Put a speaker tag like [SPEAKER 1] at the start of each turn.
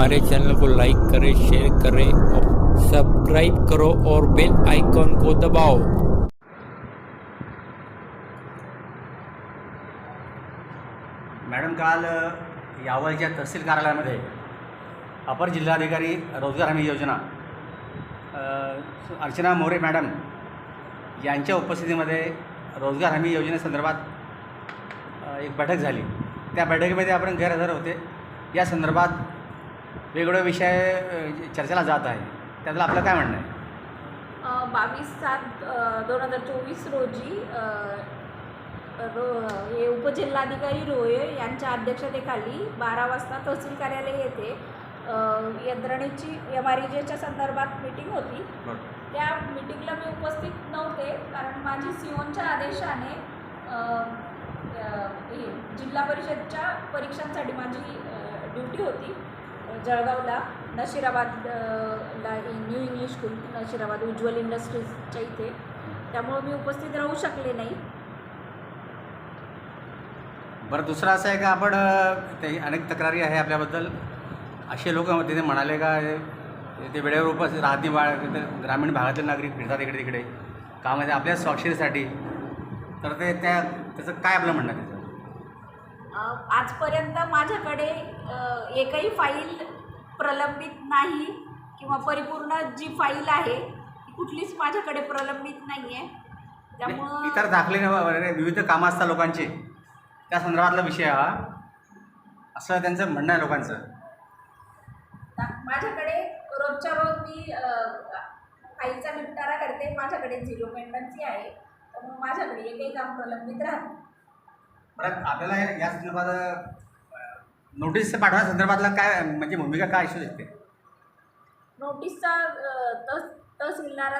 [SPEAKER 1] हमारे चैनल को लाइक करें शेयर करें और सब्सक्राइब करो और बेल आइकॉन को दबाओ।
[SPEAKER 2] मॅडम काल यावलच्या तहसील कार्यालयामध्ये अपर जिल्हाधिकारी रोजगार हमी योजना अर्चना मोरे मॅडम यांच्या उपस्थितीमध्ये रोजगार हमी योजनेसंदर्भात एक बैठक झाली. त्या बैठकीमध्ये आपण गैरहजर होते. या संदर्भात वेगवेगळे विषय चर्चेला जात आहे. त्यातलं आपलं काय म्हणणं आहे?
[SPEAKER 3] बावीस सात दोन हजार चोवीस रोजी रो हे उपजिल्हाधिकारी रोये यांच्या अध्यक्षतेखाली बारा वाजता तहसील कार्यालय येथे यंत्रणेची एम आर जेच्या संदर्भात मीटिंग होती. त्या मीटिंगला मी उपस्थित नव्हते कारण माझी सिओनच्या आदेशाने जिल्हा परिषदच्या परीक्षांसाठी माझी ड्युटी होती. जळगावला नशिराबाद ला New English School Nashirabad Ujjwal इंडस्ट्रीजच्या इथे. त्यामुळं मी उपस्थित राहू शकले नाही.
[SPEAKER 2] बरं दुसरं असं आहे का आपण ते अनेक तक्रारी आहे आपल्याबद्दल? असे लोक तिथे म्हणाले का ते वेळेवर उपस्थित राहत बाळ ग्रामीण भागातील नागरिक फिरतात इकडे तिकडे कामामध्ये म्हणजे आपल्या स्वाक्षरीसाठी. तर ते त्या त्याचं काय आपलं म्हणणं आहे?
[SPEAKER 3] आजपर्यंत माझ्याकडे एकही फाईल प्रलंबित नाही किंवा परिपूर्ण जी फाईल आहे ती कुठलीच माझ्याकडे प्रलंबित नाही आहे त्यामुळं
[SPEAKER 2] इतर दाखले न- विविध कामं असतात लोकांची. त्या संदर्भातला विषय हा. असं त्यांचं म्हणणं आहे लोकांचं.
[SPEAKER 3] माझ्याकडे रोजच्या रोज मी अ, फाईलचा निपटारा करते. माझ्याकडे झिरो पेंडन्सी आहे. त्यामुळे माझ्याकडे एकही काम प्रलंबित राहत नाही.
[SPEAKER 2] परत आपल्याला या संदर्भात नोटीस पाठवण्या संदर्भातला काय म्हणजे भूमिका काय असू शकते?
[SPEAKER 3] नोटीसचा तस तस तहसीलदारांना